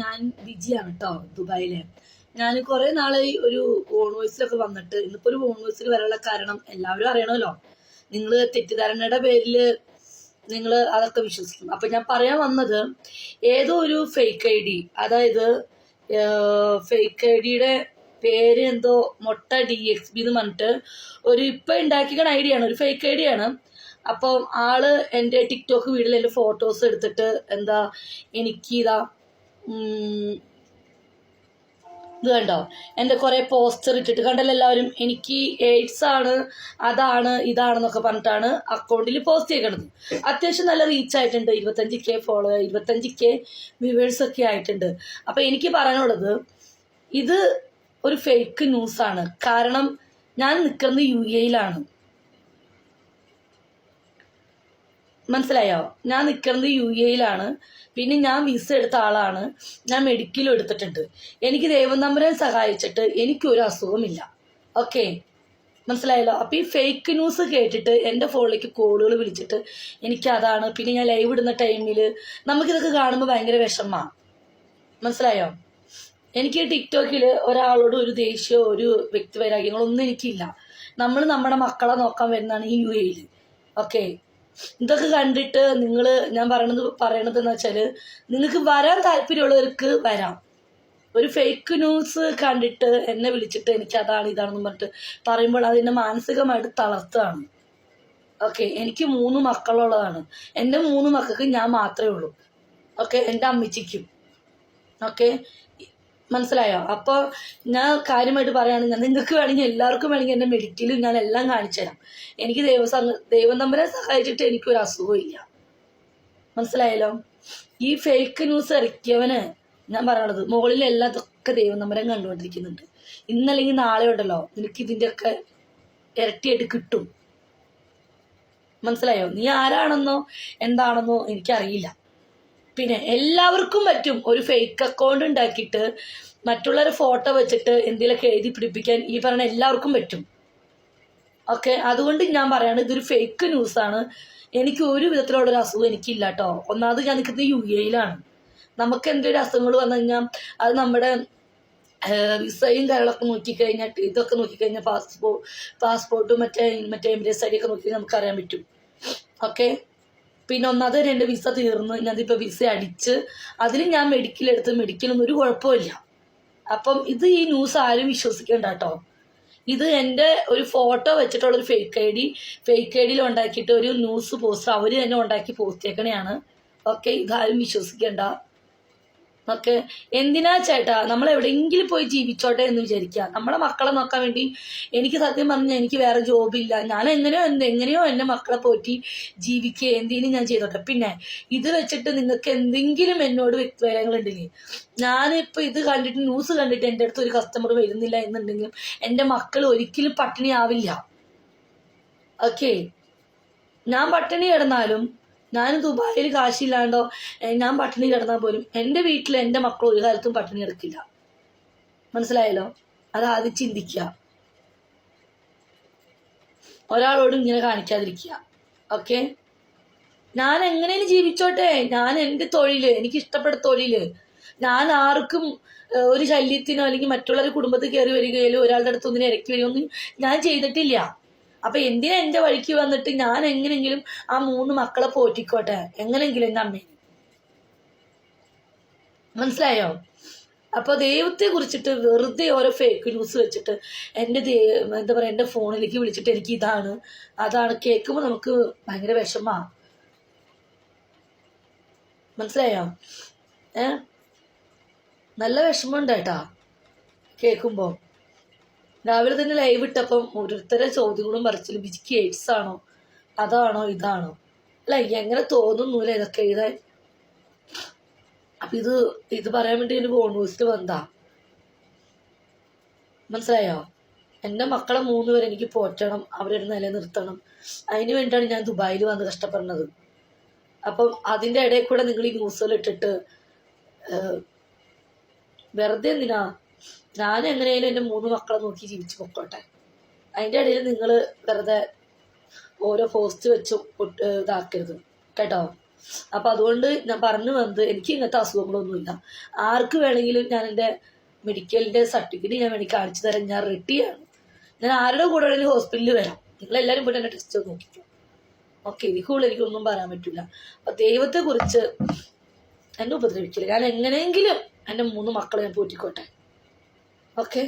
ഞാൻ വിജിയാണ് കേട്ടോ ദുബായിലെ. ഞാൻ കുറെ നാളായി ഒരു ഓൺ വോയിസിലൊക്കെ വന്നിട്ട് ഇന്നിപ്പോ ഒരു ഓൺ വോയിസിൽ വരാനുള്ള കാരണം എല്ലാവരും അറിയണമല്ലോ. നിങ്ങൾ തെറ്റിദ്ധാരണയുടെ പേരിൽ നിങ്ങൾ അതൊക്കെ വിശ്വസിക്കും അപ്പൊ ഞാൻ പറയാൻ വന്നത് ഏതോ ഒരു ഫേക്ക് ഐ ഡി അതായത് ഫേക്ക് ഐ ഡിയുടെ പേര് എന്തോ മൊട്ട ഡി എക്സ് ബി എന്ന് പറഞ്ഞിട്ട് ഒരു ഇപ്പൊ ഉണ്ടാക്കിക്കണ ഐഡിയ ആണ് ഒരു ഫേക്ക് ഐ ആണ്. അപ്പം ആൾ എന്റെ ടിക്ടോക്ക് വീട്ടിൽ എന്റെ ഫോട്ടോസ് എടുത്തിട്ട് എന്താ എനിക്ക് ഇതാ ഇത് കണ്ടോ? എന്റെ കുറേ പോസ്റ്റർ ഇട്ടിട്ട് കണ്ടല്ലോ എല്ലാവരും. എനിക്ക് എയ്ഡ്സ് ആണ് അതാണ് ഇതാണെന്നൊക്കെ പറഞ്ഞിട്ടാണ് അക്കൗണ്ടിൽ പോസ്റ്റ് ചെയ്യണത് അത്യാവശ്യം നല്ല റീച്ച് ആയിട്ടുണ്ട്. ഇരുപത്തഞ്ച് കെ ഫോളോ ഇരുപത്തഞ്ച് കെ വ്യൂവേഴ്സ് ഒക്കെ ആയിട്ടുണ്ട്. അപ്പം എനിക്ക് പറയാനുള്ളത് ഇത് ഒരു ഫേക്ക് ന്യൂസാണ് കാരണം ഞാൻ നിൽക്കുന്നത് യു എയിലാണ് മനസ്സിലായോ? ഞാൻ നിൽക്കുന്നത് യു എയിലാണ് പിന്നെ ഞാൻ വിസ എടുത്ത ആളാണ്. ഞാൻ മെഡിക്കലും എടുത്തിട്ടുണ്ട്. എനിക്ക് ദേവനമ്പരൻ സഹായിച്ചിട്ട് എനിക്കൊരു അസുഖമില്ല. ഓക്കെ മനസ്സിലായല്ലോ? അപ്പം ഈ ഫേക്ക് ന്യൂസ് കേട്ടിട്ട് എന്റെ ഫോണിലേക്ക് കോളുകൾ വിളിച്ചിട്ട് എനിക്ക് അതാണ് പിന്നെ ഞാൻ ലൈവ് ഇടുന്ന ടൈമിൽ നമുക്കിതൊക്കെ കാണുമ്പോൾ ഭയങ്കര വിഷമമാണ് മനസ്സിലായോ? എനിക്ക് ടിക്ടോക്കിൽ ഒരാളോട് ഒരു ദേഷ്യമോ ഒരു വ്യക്തിവൈരാഗ്യങ്ങളൊന്നും എനിക്കില്ല. നമ്മൾ നമ്മുടെ മക്കളെ നോക്കാൻ വരുന്നതാണ് ഈ യു എയിൽ ഓക്കെ ഇതൊക്കെ കണ്ടിട്ട് നിങ്ങൾ ഞാൻ പറയണത് പറയണത് എന്ന് വെച്ചാൽ നിങ്ങൾക്ക് വരാൻ താല്പര്യമുള്ളവർക്ക് വരാം. ഒരു ഫേക്ക് ന്യൂസ് കണ്ടിട്ട് എന്നെ വിളിച്ചിട്ട് എനിക്ക് അതാണ് ഇതാണെന്ന് പറഞ്ഞിട്ട് പറയുമ്പോൾ അതിനെ മാനസികമായിട്ട് തളർത്തുകയാണ്. ഓക്കെ എനിക്ക് മൂന്ന് മക്കളുള്ളതാണ്. എന്റെ മൂന്ന് മക്കൾക്ക് ഞാൻ മാത്രമേ ഉള്ളൂ. ഓക്കെ എന്റെ അമ്മച്ചിക്കും. ഓക്കെ മനസ്സിലായോ? അപ്പോൾ ഞാൻ കാര്യമായിട്ട് പറയുകയാണെങ്കിൽ നിങ്ങൾക്ക് വേണമെങ്കിൽ എല്ലാവർക്കും വേണമെങ്കിൽ എന്റെ മെഡിക്കലും ഞാൻ എല്ലാം കാണിച്ചു തരാം. എനിക്ക് ദൈവസം ദൈവം തമ്പരെ സഹായിച്ചിട്ട് എനിക്കൊരു അസുഖമില്ല മനസ്സിലായല്ലോ? ഈ ഫേക്ക് ന്യൂസ് ഇറക്കിയവന് ഞാൻ പറയണത് മുകളിൽ എല്ലാതൊക്കെ ദൈവം തമ്പരം കണ്ടുകൊണ്ടിരിക്കുന്നുണ്ട്. ഇന്നല്ലെങ്കിൽ നാളെ ഉണ്ടല്ലോ നിനക്ക് ഇതിന്റെയൊക്കെ ഇരട്ടിയായിട്ട് കിട്ടും. മനസ്സിലായോ? നീ ആരാണെന്നോ എന്താണെന്നോ എനിക്കറിയില്ല. പിന്നെ എല്ലാവർക്കും പറ്റും ഒരു ഫേക്ക് അക്കൗണ്ട് ഉണ്ടാക്കിയിട്ട് മറ്റുള്ളവരെ ഫോട്ടോ വെച്ചിട്ട് എന്തെങ്കിലുമൊക്കെ എഴുതി പിടിപ്പിക്കാൻ ഈ പറഞ്ഞ എല്ലാവർക്കും പറ്റും. ഓക്കെ അതുകൊണ്ട് ഞാൻ പറയാണ് ഇതൊരു ഫേക്ക് ന്യൂസാണ് എനിക്ക് ഒരു വിധത്തിലുള്ള ഒരു അസുഖം എനിക്കില്ല കേട്ടോ ഒന്നാമത് ഞാൻ നിൽക്കുന്നത് യു എയിലാണ് നമുക്ക് എന്തെങ്കിലും അസുഖങ്ങൾ വന്നു കഴിഞ്ഞാൽ അത് നമ്മുടെ വിസയും കാര്യങ്ങളൊക്കെ നോക്കിക്കഴിഞ്ഞാൽ ഇതൊക്കെ നോക്കിക്കഴിഞ്ഞാൽ പാസ്പോർട്ട് പാസ്പോർട്ടും മറ്റേ മറ്റേ എമിറേറ്റ്സ് ഐ നോക്കി നമുക്ക് അറിയാൻ പറ്റും. ഓക്കെ പിന്നെ ഒന്നാമത് എന്റെ വിസ തീർന്നു. ഞാനിപ്പോൾ വിസ അടിച്ച് അതിൽ ഞാൻ മെഡിക്കൽ എടുത്ത് മെഡിക്കലൊന്നും ഒരു കുഴപ്പമില്ല. അപ്പം ഇത് ഈ ന്യൂസ് ആരും വിശ്വസിക്കേണ്ട കേട്ടോ ഇത് എന്റെ ഒരു ഫോട്ടോ വെച്ചിട്ടുള്ള ഒരു fake I D fake I ഡിയിൽ ഉണ്ടാക്കിയിട്ട് ഒരു ന്യൂസ് പോസ്റ്റ് അവർ തന്നെ ഉണ്ടാക്കി പോസ്റ്റ് ചെയ്യണയാണ്. ഓക്കെ ഇതാരും വിശ്വസിക്കേണ്ട. ഓക്കെ എന്തിനാ ചേട്ടാ? നമ്മൾ എവിടെയെങ്കിലും പോയി ജീവിച്ചോട്ടെ എന്ന് വിചാരിക്കുക. നമ്മളെ മക്കളെ നോക്കാൻ വേണ്ടി എനിക്ക് സത്യം പറഞ്ഞാൽ എനിക്ക് വേറെ ജോബില്ല ഞാൻ എങ്ങനെയോ എന്ത് എങ്ങനെയോ എന്റെ മക്കളെ പോറ്റി ജീവിക്കുക. എന്തെങ്കിലും ഞാൻ ചെയ്തോട്ടെ? പിന്നെ ഇത് വെച്ചിട്ട് നിങ്ങൾക്ക് എന്തെങ്കിലും എന്നോട് വ്യക്തിപരങ്ങളുണ്ടെങ്കിൽ ഞാനിപ്പോൾ ഇത് കണ്ടിട്ട് ന്യൂസ് കണ്ടിട്ട് എന്റെ അടുത്ത് ഒരു കസ്റ്റമർ വരുന്നില്ല എന്നുണ്ടെങ്കിലും എന്റെ മക്കൾ ഒരിക്കലും പട്ടിണി ആവില്ല. ഓക്കെ ഞാൻ പട്ടിണി കിടന്നാലും ഞാൻ ദുബായിൽ കാശില്ലാണ്ടോ ഞാൻ പട്ടിണി കിടന്നാൽ പോലും എന്റെ വീട്ടിൽ എന്റെ മക്കൾ ഒരു കാലത്തും പട്ടിണി കിടക്കില്ല. മനസ്സിലായല്ലോ? അത് ആദ്യം ചിന്തിക്കുക. ഒരാളോടും ഇങ്ങനെ കാണിക്കാതിരിക്കുക. ഓക്കെ? ഞാൻ എങ്ങനെയും ജീവിച്ചോട്ടെ. ഞാൻ എന്റെ തൊഴിൽ എനിക്ക് ഇഷ്ടപ്പെട്ട തൊഴിൽ. ഞാൻ ആർക്കും ഒരു ശല്യത്തിനോ അല്ലെങ്കിൽ മറ്റുള്ളവരുടെ കുടുംബത്തിൽ കയറി വരികയോ ഒരാളുടെ അടുത്ത് ഒന്നിനെ ഇറക്കി വരികയോ ഒന്നും ഞാൻ ചെയ്തിട്ടില്ല. അപ്പൊ എന്തിനാ എന്റെ വഴിക്ക് വന്നിട്ട് ഞാൻ എങ്ങനെങ്കിലും ആ മൂന്ന് മക്കളെ പോറ്റിക്കോട്ടെ? എങ്ങനെങ്കിലും എന്റെ അമ്മേനെ. മനസ്സിലായോ? അപ്പോൾ ദൈവത്തെ കുറിച്ചിട്ട് വെറുതെ ഓരോ ഫേക്ക് ന്യൂസ് വെച്ചിട്ട് എന്റെ എന്താ പറയുക എന്റെ ഫോണിലേക്ക് വിളിച്ചിട്ട് എനിക്ക് ഇതാണ്. അതാണ് കേൾക്കുമ്പോൾ നമുക്ക് ഭയങ്കര വിഷമമാണ് മനസ്സിലായോ? ഏ? നല്ല വിഷമമുണ്ട് കേട്ടാ കേൾക്കുമ്പോൾ രാവിലെ തന്നെ ലൈവ് ഇട്ടപ്പം ഓരോരുത്തരെ ചോദ്യങ്ങളും മറിച്ചു ബിജിക്ക് എയ്ഡ്സ് ആണോ? അതാണോ? ഇതാണോ? അല്ല എങ്ങനെ തോന്നുന്നില്ല ഇതൊക്കെ. എഴുതാൻ അപ്പൊ ഇത് ഇത് പറയാൻ വേണ്ടി ഒരു ബോണൂസിൽ വന്നതാ. മനസ്സിലായോ? എന്റെ മക്കളെ മൂന്ന് പേരെ എനിക്ക് പോറ്റണം അവരെ നിലനിർത്തണം. അതിന് വേണ്ടിയാണ് ഞാൻ ദുബായിൽ വന്ന് കഷ്ടപ്പെടുന്നത്. അപ്പം അതിന്റെ ഇടയിൽ കൂടെ നിങ്ങൾ ഈ ന്യൂസുകൾ ഇട്ടിട്ട് വെറുതെ എന്തിനാ ഞാൻ എങ്ങനെയായാലും എന്റെ മൂന്ന് മക്കളെ നോക്കി ജീവിച്ചു പൊക്കോട്ടെ. അതിന്റെ ഇടയിൽ നിങ്ങൾ വെറുതെ ഓരോ ഫോസ്റ്റ് വെച്ച് ഇതാക്കരുത്. കേട്ടോ? അപ്പോൾ അതുകൊണ്ട് ഞാൻ പറഞ്ഞു വന്നത് എനിക്ക് ഇങ്ങനത്തെ അസുഖങ്ങളൊന്നുമില്ല. ആർക്ക് വേണമെങ്കിലും ഞാൻ എന്റെ മെഡിക്കലിന്റെ സർട്ടിഫിക്കറ്റ് ഞാൻ വേണമെങ്കിൽ കാണിച്ചു തരാം. ഞാൻ റെഡിയാണ് ഞാൻ ആരുടെ കൂടെ വേണമെങ്കിലും ഹോസ്പിറ്റലിൽ വരാം. നിങ്ങൾ നിങ്ങളെല്ലാവരും പോയിട്ട് എന്റെ ടെസ്റ്റ് നോക്കിക്കോ. ഓക്കെ കൂടുതൽ എനിക്കൊന്നും പറയാൻ പറ്റില്ല അപ്പൊ ദൈവത്തെ കുറിച്ച് എന്നെ ഉപദ്രവിക്കില്ല ഞാൻ എങ്ങനെയെങ്കിലും എന്റെ മൂന്ന് മക്കളെ ഞാൻ പോറ്റിക്കോട്ടെ ഓക്കെ